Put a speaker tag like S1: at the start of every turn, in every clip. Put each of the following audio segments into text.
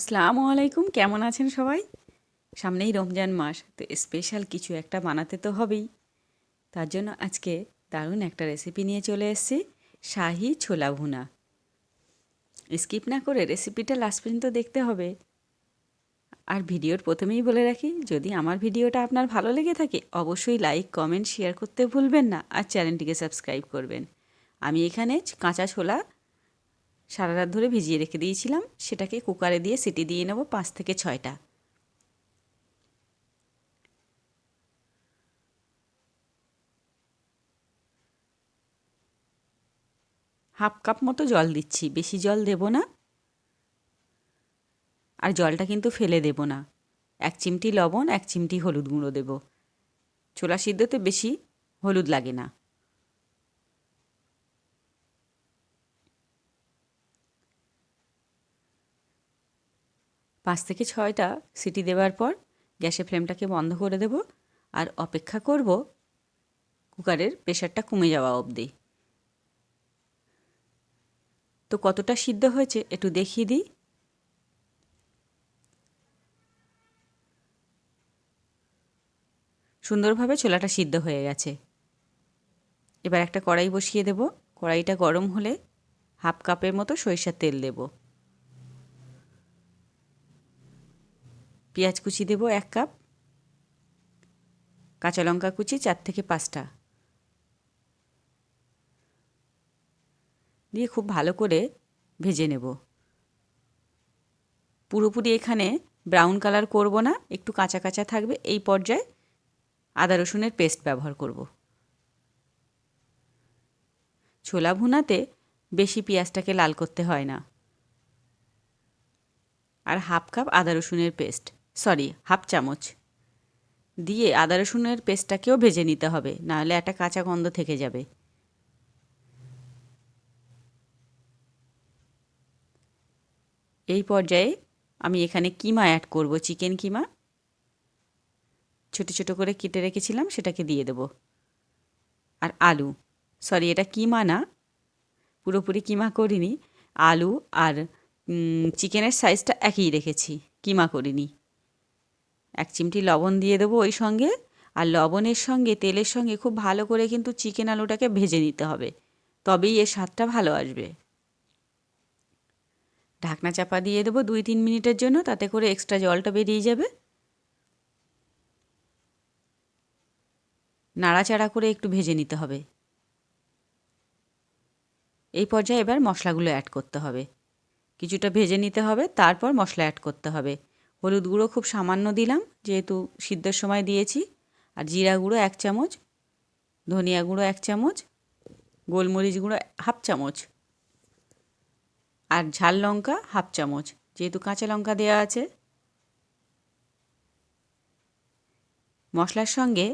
S1: আসসালামু আলাইকুম, কেমন আছেন সবাই? সামনেই রমজান মাস, তো স্পেশাল কিছু একটা বানাতে তো হবেই। তার জন্য আজকে দারুণ একটা রেসিপি নিয়ে চলে এসেছি, শাহি ছোলা ভুনা। স্কিপ না করে রেসিপিটা লাস্ট পর্যন্ত দেখতে হবে। আর ভিডিওর প্রথমেই বলে রাখি, যদি আমার ভিডিওটা আপনার ভালো লেগে থাকে, অবশ্যই লাইক কমেন্ট শেয়ার করতে ভুলবেন না, আর চ্যানেলটিকে সাবস্ক্রাইব করবেন। আমি এখানে কাঁচা ছোলা সারা রাত ধরে ভিজিয়ে রেখে দিয়েছিলাম। সেটাকে কুকারে দিয়ে সিটি দিয়ে নেব পাঁচ থেকে ছয়টা। হাফ কাপ মতো জল দিচ্ছি, বেশি জল দেব না। আর জলটা কিন্তু ফেলে দেব না। এক চিমটি লবণ, এক চিমটি হলুদ গুঁড়ো দেব। ছোলা সিদ্ধতে বেশি হলুদ লাগে না। পাঁচ থেকে ছয়টা সিটি দেওয়ার পর গ্যাসের ফ্লেমটাকে বন্ধ করে দেব আর অপেক্ষা করব কুকারের প্রেশারটা কমে যাওয়া অবধি। তো কতটা সিদ্ধ হয়েছে একটু দেখিয়ে দিই। সুন্দরভাবে ছোলাটা সিদ্ধ হয়ে গেছে। এবার একটা কড়াই বসিয়ে দেব। কড়াইটা গরম হলে হাফ কাপের মতো সরিষার তেল দেবো। পেঁয়াজ কুচি দেবো এক কাপ, কাঁচা লঙ্কা কুচি চার থেকে পাঁচটা। দিয়ে খুব ভালো করে ভেজে নেব। পুরোপুরি এখানে ব্রাউন কালার করব না, একটু কাঁচা কাঁচা থাকবে। এই পর্যায়ে আদা রসুনের পেস্ট ব্যবহার করব। ছোলা ভুনাতে বেশি পেঁয়াজটাকে লাল করতে হয় না। আর হাফ কাপ আদা রসুনের পেস্ট। সরি, হাফ চামচ। দিয়ে আদা রসুনের পেস্টটাকেও ভেজে নিতে হবে, নাহলে একটা কাঁচা গন্ধ থেকে যাবে। এই পর্যায়ে আমি এখানে কিমা অ্যাড করব, চিকেন কিমা। ছোটো ছোটো করে কেটে রেখেছিলাম, সেটাকে দিয়ে দেব। আর আলু, সরি, এটা কিমা না, পুরোপুরি কিমা করিনি। আলু আর চিকেনের সাইজটা একই রেখেছি, কিমা করিনি। এক চিমটি লবণ দিয়ে দেবো ওই সঙ্গে। আর লবণের সঙ্গে, তেলের সঙ্গে খুব ভালো করে কিন্তু চিকেন আলুটাকে ভেজে নিতে হবে। তবেই এর স্বাদটা ভালো আসবে। ঢাকনা চাপা দিয়ে দেবো দুই তিন মিনিটের জন্য, তাতে করে এক্সট্রা জলটা বেরিয়ে যাবে। নাড়াচাড়া করে একটু ভেজে নিতে হবে। এই পর্যায়ে এবার মশলাগুলো অ্যাড করতে হবে। কিছুটা ভেজে নিতে হবে, তারপর মশলা অ্যাড করতে হবে। হলুদ গুঁড়ো খুব সামান্য দিলাম, যেহেতু সিদ্ধের সময় দিয়েছি। আর জিরা গুঁড়ো এক চামচ, ধনিয়া গুঁড়ো এক চামচ, গোলমরিচ গুঁড়ো হাফ চামচ আর ঝাল লঙ্কা হাফ চামচ, যেহেতু কাঁচা লঙ্কা দেওয়া আছে। মশলার সঙ্গে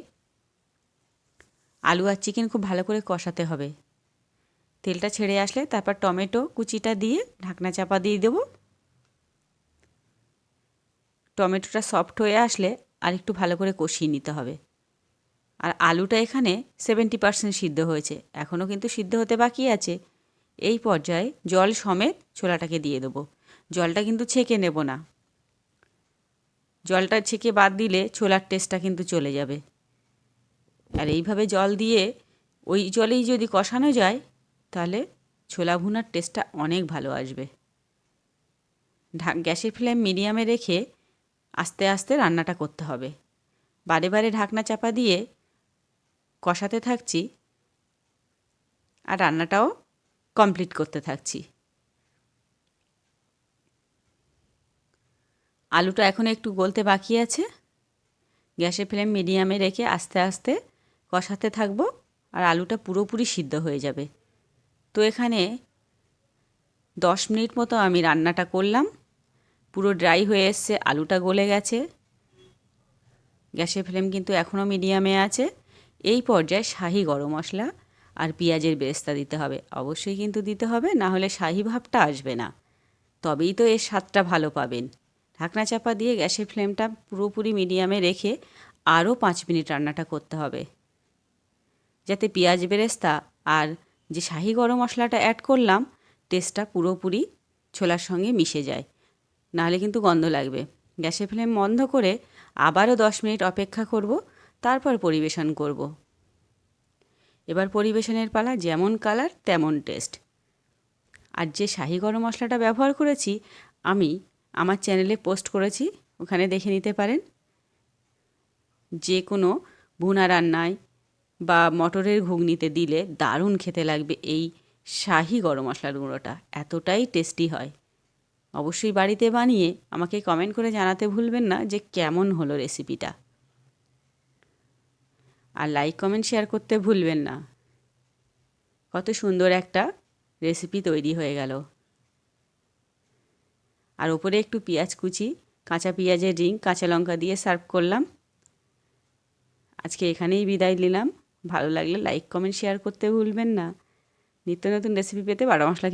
S1: আলু আর চিকেন খুব ভালো করে কষাতে হবে। তেলটা ছেড়ে আসলে তারপর টমেটো কুচিটা দিয়ে ঢাকনা চাপা দিয়ে দেবো। টমেটোটা সফট হয়ে আসলে আর একটু ভালো করে কষিয়ে নিতে হবে। আর আলুটা এখানে সেভেন্টি পার্সেন্ট সিদ্ধ হয়েছে এখনও কিন্তু সিদ্ধ হতে বাকি আছে। এই পর্যায়ে জল সমেত ছোলাটাকে দিয়ে দেবো। জলটা কিন্তু ছেঁকে নেব না। জলটা ছেঁকে বাদ দিলে ছোলার টেস্টটা কিন্তু চলে যাবে। আর এইভাবে জল দিয়ে ওই জলেই যদি কষানো যায়, তাহলে ছোলা ভুনার টেস্টটা অনেক ভালো আসবে। গ্যাসের ফ্লেম মিডিয়ামে রেখে আস্তে আস্তে রান্নাটা করতে হবে। বারে বারে ঢাকনা চাপা দিয়ে কষাতে থাকছি আর রান্নাটাও কমপ্লিট করতে থাকছি। আলুটা এখন একটু গলতে বাকি আছে। গ্যাসের ফ্লেম মিডিয়ামে রেখে আস্তে আস্তে কষাতে থাকব আর আলুটা পুরোপুরি সিদ্ধ হয়ে যাবে। তো এখানে দশ মিনিট মতো আমি রান্নাটা করলাম। পুরো ড্রাই হয়ে এসছে, আলুটা গলে গেছে। গ্যাসের ফ্লেম কিন্তু এখনও মিডিয়ামে আছে। এই পর্যায়ে শাহি গরম মশলা আর পেঁয়াজের বেরেস্তা দিতে হবে। অবশ্যই কিন্তু দিতে হবে, না হলে শাহি ভাবটা আসবে না। তবেই তো এর স্বাদটা ভালো পাবেন। ঢাকনা চাপা দিয়ে গ্যাসের ফ্লেমটা পুরোপুরি মিডিয়ামে রেখে আরও পাঁচ মিনিট রান্নাটা করতে হবে। যাতে পেঁয়াজ বেরেস্তা আর যে শাহি গরম মশলাটা অ্যাড করলাম টেস্টটা পুরোপুরি ছোলার সঙ্গে মিশে যায়। নাহলে কিন্তু গন্ধ লাগবে। গ্যাসের ফ্লেম বন্ধ করে আবারও দশ মিনিট অপেক্ষা করব, তারপর পরিবেশন করব। এবার পরিবেশনের পালা যেমন কালার, তেমন টেস্ট। আর যে শাহি গরম মশলাটা ব্যবহার করেছি, আমি আমার চ্যানেলে পোস্ট করেছি, ওখানে দেখে নিতে পারেন। যে কোনো ভুনা রান্নায় বা মটরের ঘুগনিতে দিলে দারুণ খেতে লাগবে এই শাহি গরম মশলার গুঁড়োটা। এতটাই টেস্টি হয়। অবশ্যই বাড়িতে বানিয়ে আমাকে কমেন্ট করে জানাতে ভুলবেন না যে কেমন হলো রেসিপিটা আর লাইক কমেন্ট শেয়ার করতে ভুলবেন না। কত সুন্দর একটা রেসিপি তৈরি হয়ে গেল। আর ওপরে একটু পেঁয়াজ কুচি, কাঁচা পেঁয়াজের রিং, কাঁচা লঙ্কা দিয়ে সার্ভ করলাম। আজকে এখানেই বিদায় নিলাম। ভালো লাগলে লাইক কমেন্ট শেয়ার করতে ভুলবেন না। নিত্য নতুন রেসিপি পেতে বারো মশলা